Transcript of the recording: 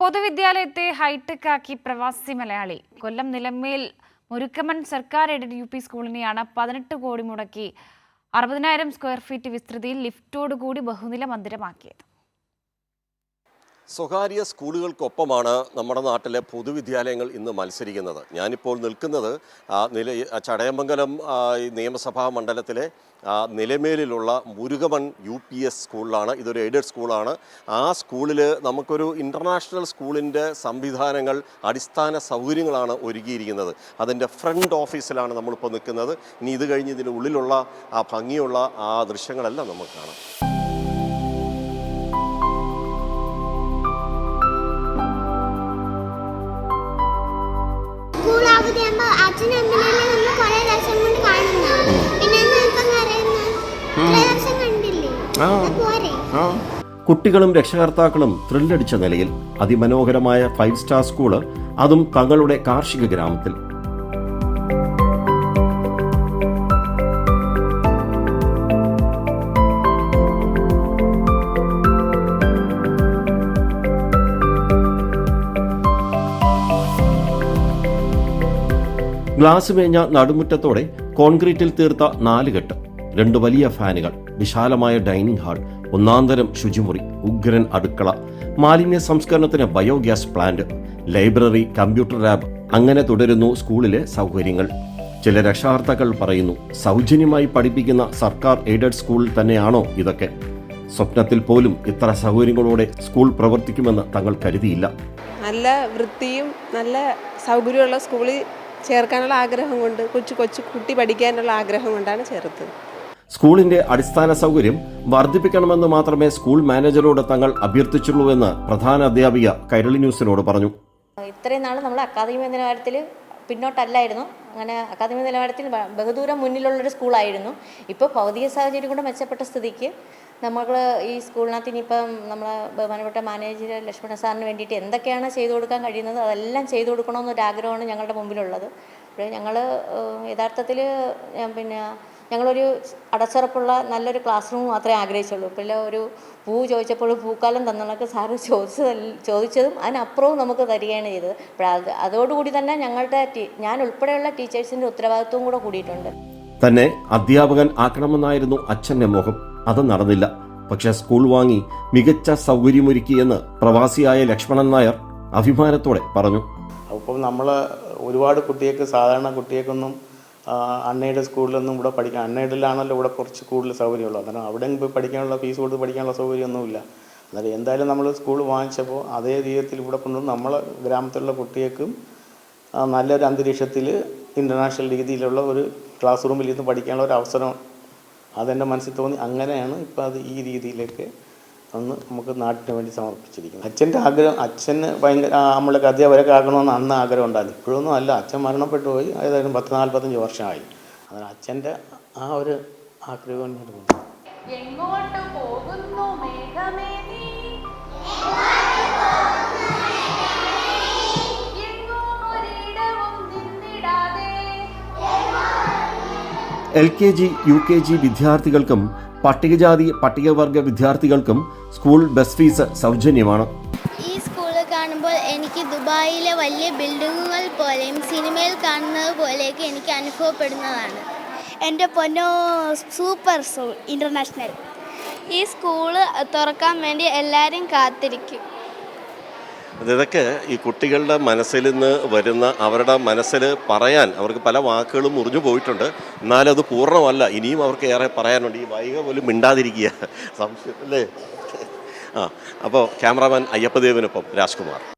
പൊതുവിദ്യാലയത്തെ hi tech ആക്കി പ്രവാസി മലയാളി. കൊല്ലം നിലമേൽ മുരുക്കമൺ സർക്കാർ എയ്ഡഡ് യു പി സ്കൂളിനെയാണ് പതിനെട്ട് കോടി മുടക്കി അറുപതിനായിരം സ്ക്വയർ ഫീറ്റ് വിസ്തൃതിയിൽ ലിഫ്റ്റോടുകൂടി ബഹുനില മന്ദിരമാക്കിയത്. സ്വകാര്യ സ്കൂളുകൾക്കൊപ്പമാണ് നമ്മുടെ നാട്ടിലെ പൊതുവിദ്യാലയങ്ങൾ ഇന്ന് മത്സരിക്കുന്നത്. ഞാനിപ്പോൾ നിൽക്കുന്നത് നില ചടയമംഗലം നിയമസഭാ മണ്ഡലത്തിലെ നിലമേലിലുള്ള മുരുകമൺ യു പി എസ് സ്കൂളിലാണ്. ഇതൊരു എയ്ഡഡ് സ്കൂളാണ്. ആ സ്കൂളിൽ നമുക്കൊരു ഇന്റർനാഷണൽ സ്കൂളിന്റെ സംവിധാനങ്ങൾ അടിസ്ഥാന സൗകര്യങ്ങളാണ് ഒരുക്കിയിരിക്കുന്നത്. അതിന്റെ ഫ്രണ്ട് ഓഫീസിലാണ് നമ്മളിപ്പോൾ നിൽക്കുന്നത്. ഇനി ഇത് കഴിഞ്ഞ് ഇതിന്റെ ഉള്ളിലുള്ള ആ ഭംഗിയുള്ള ആ ദൃശ്യങ്ങളെല്ലാം നമുക്ക് കാണാം. സ്കൂൾ അവധിയാകുമ്പോ അച്ഛനും അമ്മനെല്ലാം നമ്മൾ കുറെ ദിവസം കൊണ്ട് കാണുന്നു. പിന്നെ എന്താ ഇപ്പം അറിയുന്നത് ദിവസം കണ്ടില്ലേ? പോരെ. കുട്ടികളും രക്ഷകർത്താക്കളും ത്രില്ലടിച്ച നിലയിൽ അതിമനോഹരമായ ഫൈവ് സ്റ്റാർ സ്കൂൾ അതും തങ്ങളുടെ കാർഷിക ഗ്രാമത്തിൽ. ഗ്ലാസ് മേഞ്ഞ നടുമുറ്റത്തോടെ കോൺക്രീറ്റിൽ തീർത്ത നാലുകെട്ട് രണ്ട് വലിയ ഫാനുകൾ വിശാലമായ ഡൈനിങ് ഹാൾ ഒന്നാന്തരം ശുചിമുറി ഉഗ്രൻ അടുക്കള മാലിന്യ സംസ്കരണത്തിന് biogas plant library computer lab അങ്ങനെ തുടരുന്നു സ്കൂളിലെ സൗകര്യങ്ങൾ. ചില രക്ഷാർത്ഥകൾ പറയുന്നു സൗജന്യമായി പഠിപ്പിക്കുന്ന സർക്കാർ എയ്ഡഡ് സ്കൂളിൽ തന്നെയാണോ ഇതൊക്കെ? സ്വപ്നത്തിൽ പോലും ഇത്ര സൗകര്യങ്ങളോടെ സ്കൂൾ പ്രവർത്തിക്കുമെന്ന് തങ്ങൾ കരുതിയില്ല. നല്ല വൃത്തിയും നല്ല സൗകര്യമുള്ള സ്കൂളിൽ ചേർക്കാനുള്ള ആഗ്രഹം കൊണ്ട് കൊച്ചു കൊച്ചു കുട്ടി പഠിക്കാനുള്ള ആഗ്രഹം കൊണ്ടാണ് ചേർത്തത്. സ്കൂളിന്റെ അടിസ്ഥാന സൗകര്യം വർദ്ധിപ്പിക്കണമെന്ന് മാത്രമേ സ്കൂൾ മാനേജരോട് തങ്ങൾ അഭ്യർത്ഥിച്ചുള്ളൂ എന്ന് പ്രധാന അധ്യാപിക കൈരളി ന്യൂസിനോട് പറഞ്ഞു. ഇത്രയും നാൾ നമ്മൾ അക്കാദമി നിലവാരത്തിൽ പിന്നോട്ടല്ലായിരുന്നു. അങ്ങനെ അക്കാദമി നിലവാരത്തിൽ ബഹുദൂരം മുന്നിലുള്ളൊരു സ്കൂളായിരുന്നു. ഇപ്പോൾ ഭൗതിക സാഹചര്യം കൂടെ മെച്ചപ്പെട്ട സ്ഥിതിക്ക് നമ്മൾ ഈ സ്കൂളിനകത്ത് ഇനിയിപ്പം നമ്മളെ ബഹുമാനപ്പെട്ട മാനേജർ ലക്ഷ്മണ സാറിന് വേണ്ടിയിട്ട് എന്തൊക്കെയാണ് ചെയ്തു കൊടുക്കാൻ കഴിയുന്നത് അതെല്ലാം ചെയ്തു കൊടുക്കണമെന്നൊരു ആഗ്രഹമാണ് ഞങ്ങളുടെ മുമ്പിലുള്ളത്. അപ്പോൾ ഞങ്ങൾ യഥാർത്ഥത്തിൽ പിന്നെ ഞങ്ങളൊരു അടച്ചുറപ്പുള്ള നല്ലൊരു ക്ലാസ് റൂം മാത്രമേ ആഗ്രഹിച്ചുള്ളൂ. പിന്നെ ഒരു പൂ ചോദിച്ചപ്പോൾ പൂക്കാലം തന്നതൊക്കെ സാറ് ചോദിച്ചത് ചോദിച്ചതും അതിനപ്പുറവും നമുക്ക് തരികയാണ് ചെയ്തത്. അപ്പോൾ അത് അതോടുകൂടി തന്നെ ഞങ്ങളുടെ ഞാൻ ഉൾപ്പെടെയുള്ള ടീച്ചേഴ്സിന്റെ ഉത്തരവാദിത്വവും കൂടെ കൂടിയിട്ടുണ്ട്. തന്നെ അധ്യാപകൻ ആക്കണമെന്നായിരുന്നു അച്ഛന്റെ മോഹം. അത് നടന്നില്ല. പക്ഷെ സ്കൂൾ വാങ്ങി മികച്ച സൗകര്യമൊരുക്കിയെന്ന് പ്രവാസിയായ ലക്ഷ്മണൻ നായർ അഭിമാനത്തോടെ പറഞ്ഞു. അപ്പം നമ്മൾ ഒരുപാട് കുട്ടികൾക്ക് സാധാരണ കുട്ടികൾക്കൊന്നും അൺഎയ്ഡ് സ്കൂളിലൊന്നും ഇവിടെ പഠിക്കാൻ അൺഎയ്ഡിലാണല്ലോ ഇവിടെ കുറച്ച് കൂടുതൽ സൗകര്യമുള്ളത്. അന്നേരം അവിടെ പോയി പഠിക്കാനുള്ള ഫീസ് കൊടുത്ത് പഠിക്കാനുള്ള സൗകര്യമൊന്നുമില്ല. അന്നേരം എന്തായാലും നമ്മൾ സ്കൂൾ വാങ്ങിച്ചപ്പോൾ അതേ രീതിയിൽ ഇവിടെ കൊണ്ടുവന്ന് നമ്മളെ ഗ്രാമത്തിലുള്ള കുട്ടികൾക്കും നല്ലൊരു അന്തരീക്ഷത്തിൽ ഇന്റർനാഷണൽ രീതിയിലുള്ള ഒരു ക്ലാസ് റൂമിൽ ഇരുന്ന് പഠിക്കാനുള്ള ഒരു അവസരം അതെന്റെ മനസ്സിൽ തോന്നി അങ്ങനെയാണ് ഇപ്പോൾ അത് ഈ രീതിയിലേക്ക് ഒന്ന് നമുക്ക് നാട്ടിന് വേണ്ടി സമർപ്പിച്ചിരിക്കുന്നത്. അച്ഛന്റെ ആഗ്രഹം അച്ഛന് ഭയങ്കര നമ്മളെ നമ്മളെ അധ്യാപകരൊക്കെ ആകണമെന്ന് അന്ന് ആഗ്രഹം ഉണ്ടായിരുന്നു. ഇപ്പോഴൊന്നും അല്ല. അച്ഛൻ മരണപ്പെട്ടു പോയി. ഏതായാലും പത്ത് നാൽപ്പത്തഞ്ച് വർഷമായി. അതിന് അച്ഛന്റെ ആ ഒരു ആഗ്രഹം എങ്ങോട്ട് പോകുന്നു മേഘമേ L K G U K G വിദ്യാർത്ഥികൾക്കും പട്ടികജാതി പട്ടികവർഗ വിദ്യാർത്ഥികൾക്കും സ്കൂൾ ബസ് ഫീസ് സൗജന്യമാണ്. ഈ സ്കൂളിൽ കാണുമ്പോൾ എനിക്ക് ദുബായിലെ വലിയ ബിൽഡിങ്ങുകൾ പോലെയും സിനിമയിൽ കാണുന്നത് പോലെയൊക്കെ എനിക്ക് അനുഭവപ്പെടുന്നതാണ്. എന്റെ പൊന്നോ സൂപ്പർ സ്കൂൾ ഇന്റർനാഷണൽ. ഈ സ്കൂൾ തുറക്കാൻ വേണ്ടി എല്ലാവരും കാത്തിരിക്കും. ഇതൊക്കെ ഈ കുട്ടികളുടെ മനസ്സിൽ നിന്ന് വരുന്ന അവരുടെ മനസ്സിൽ പറയാൻ അവർക്ക് പല വാക്കുകളും മുറിഞ്ഞു പോയിട്ടുണ്ട്. എന്നാലും അത് പൂർണമല്ല. ഇനിയും അവർക്ക് ഏറെ പറയാനുണ്ട്. ഈ വൈക പോലും മിണ്ടാതിരിക്കുക. സംശയം അല്ലേ? ആ അപ്പോൾ ക്യാമറാമാൻ അയ്യപ്പദേവിനൊപ്പം രാജ്കുമാർ.